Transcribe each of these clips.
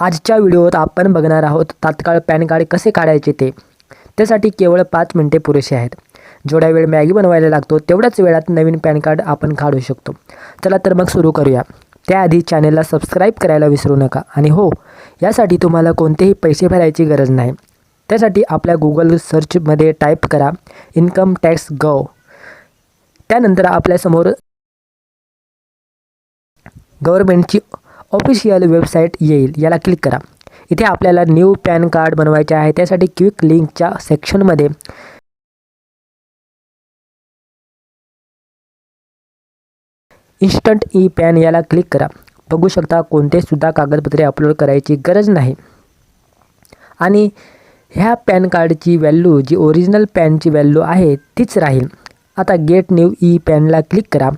आजच्या व्हिडिओत आपण बघणार आहोत तात्काळ पॅन कार्ड कसे काढायचे ते. त्यासाठी केवळ पाच मिनटे पुरेसे आहेत. जेवढा वेळ मॅगी बनवायला लागतो तेवढ्याच वेळात नवीन पॅन कार्ड आपण काढू शकतो. चला तर मग सुरू करूया. त्याआधी चॅनेलला सबस्क्राईब करायला विसरू नका. आणि हो यासाठी तुम्हाला कोणतेही पैसे भरायची गरज नाही. त्यासाठी आपल्या गुगल सर्चमध्ये टाईप करा इन्कम टॅक्स गव त्यानंतर आपल्यासमोर गव्हर्मेंटची ऑफिशियल वेबसाईट येईल. याला क्लिक करा. इथे आपल्याला न्यू पॅन कार्ड बनवायचे आहे. त्यासाठी क्विक लिंकच्या सेक्शनमध्ये इन्स्टंट ई पॅन याला क्लिक करा. बघू शकता कोणतेसुद्धा कागदपत्रे अपलोड करायची गरज नाही. आणि ह्या पॅन कार्डची व्हॅल्यू जी ओरिजिनल पॅनची व्हॅल्यू आहे तीच राहील. आता गेट न्यू ई पॅनला क्लिक करा.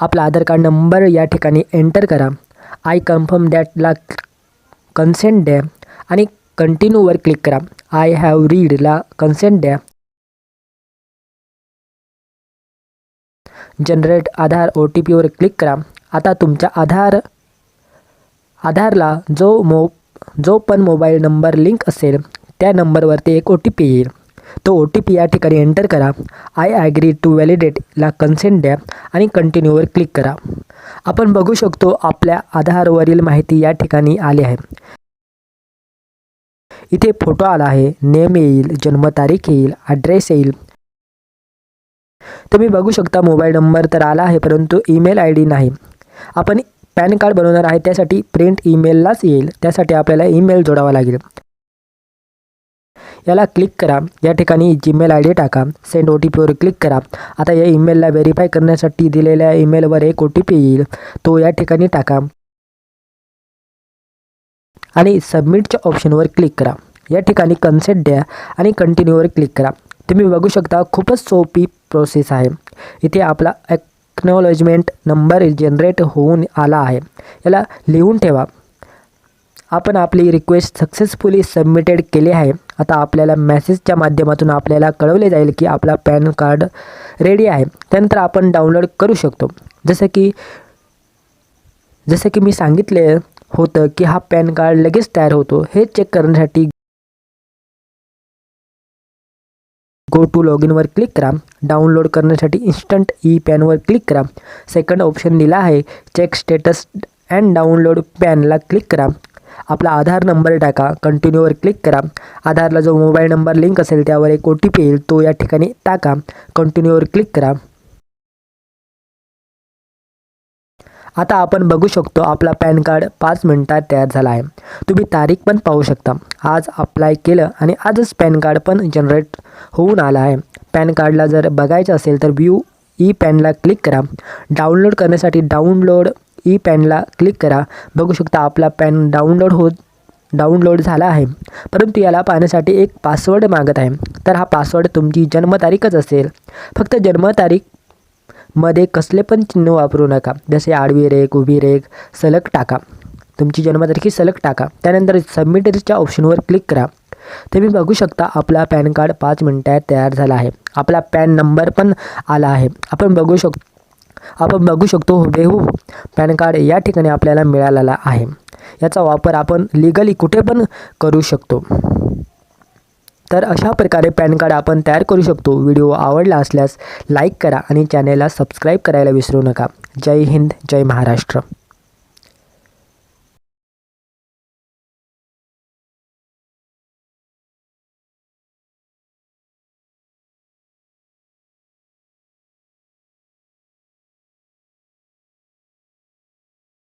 आपला आधार कार्ड नंबर या ठिकाणी एंटर करा. आय कन्फर्म दॅटला कन्सेंट द्या आणि कंटिन्यूवर क्लिक करा. आय हॅव रीडला कन्सेंट द्या जनरेट आधार ओ टी पीवर क्लिक करा. आता तुमच्या आधार आधारला जो मो जो पण मोबाईल नंबर लिंक असेल त्या नंबरवरती एक ओ टी पी येईल. तो ओ टी पी या ठिकाणी एंटर करा. आय ॲग्री टू व्हॅलिडेटला कन्सेंट द्या आणि कंटिन्यूवर क्लिक करा. आपण बघू शकतो आपल्या आधारवरील माहिती या ठिकाणी आली आहे. इथे फोटो आला आहे. नेम येईल जन्मतारीख येईल ॲड्रेस येईल. तुम्ही बघू शकता मोबाईल नंबर तर आला आहे परंतु ईमेल आय डी नाही. आपण पॅन कार्ड बनवणार आहे त्यासाठी प्रिंट ईमेललाच येईल. त्यासाठी आपल्याला ईमेल जोडावा लागेल. याला क्लिक करा. या ठिकाणी जीमेल आय डी टाका. सेंड ओ टी पीवर क्लिक करा. आता या ईमेलला व्हेरीफाय करण्यासाठी दिलेल्या ईमेलवर एक ओ टी पी येईल. तो या ठिकाणी टाका. आणि सबमिटच्या ऑप्शनवर क्लिक करा. या ठिकाणी कन्सेंट द्या आणि कंटिन्यूवर क्लिक करा. तुम्ही बघू शकता खूपच सोपी प्रोसेस आहे. इथे आपला एक्नॉलेजमेंट नंबर जनरेट होऊन आला आहे. याला लिहून ठेवा. आपण आपली रिक्वेस्ट सक्सेसफुली सबमिटेड केली आहे. आता आपल्याला मेसेजच्या माध्यमातून आपल्याला कळवले जाईल की आपला पॅन कार्ड रेडी आहे. त्यानंतर आपण डाउनलोड करू शकतो. जसं की जसं की मी सांगितले होतं की हा पॅन कार्ड लगेच तयार होतो. हे चेक करण्यासाठी गो टू लॉग इनवर क्लिक करा. डाउनलोड करण्यासाठी इन्स्टंट ई पॅनवर क्लिक करा. सेकंड ऑप्शन दिला आहे. चेक स्टेटस अँड डाउनलोड पॅनला क्लिक करा. आपला आधार नंबर टाका कंटिन्यूवर क्लिक करा. आधारला जो मोबाईल नंबर लिंक असेल त्यावर एक ओ टी पी येईल तो या ठिकाणी टाका. कंटिन्यूवर क्लिक करा. आता आपण बघू शकतो आपला पॅन कार्ड पाच मिनटात तयार झाला आहे. तुम्ही तारीख पण पाहू शकता. आज अप्लाय केलं आणि आजच पॅन कार्ड पण जनरेट होऊन आला आहे. पॅन कार्डला जर बघायचं असेल तर व्ह्यू ई पॅनला क्लिक करा. डाउनलोड करण्यासाठी डाउनलोड ई पॅनला क्लिक करा. बघू शकता आपला पॅन डाउनलोड होत डाउनलोड झाला आहे. परंतु याला पाहण्यासाठी एक पासवर्ड मागत आहे. तर हा पासवर्ड तुमची जन्मतारीखच असेल. फक्त जन्मतारीखमध्ये कसले पण चिन्ह वापरू नका. जसे आडवी रेख उभी रेख सलग टाका. तुमची जन्मतारीख ही सलग टाका. त्यानंतर सबमिटच्या ऑप्शनवर क्लिक करा. तुम्ही बघू शकता आपला पॅन कार्ड पाच मिनटात तयार झाला आहे. आपला पॅन नंबर पण आला आहे. आपण बघू शकतो आपण बघू शकतो हुबेहूब पॅन कार्ड या ठिकाणी आपल्याला मिळालेला आहे. याचा वापर आपण लिगली कुठे पण करू शकतो. तर अशा प्रकारे पॅन कार्ड आपण तयार करू शकतो. व्हिडिओ आवडला असल्यास लाईक करा आणि चॅनेलला सबस्क्राईब करायला विसरू नका. जय हिंद जय महाराष्ट्र.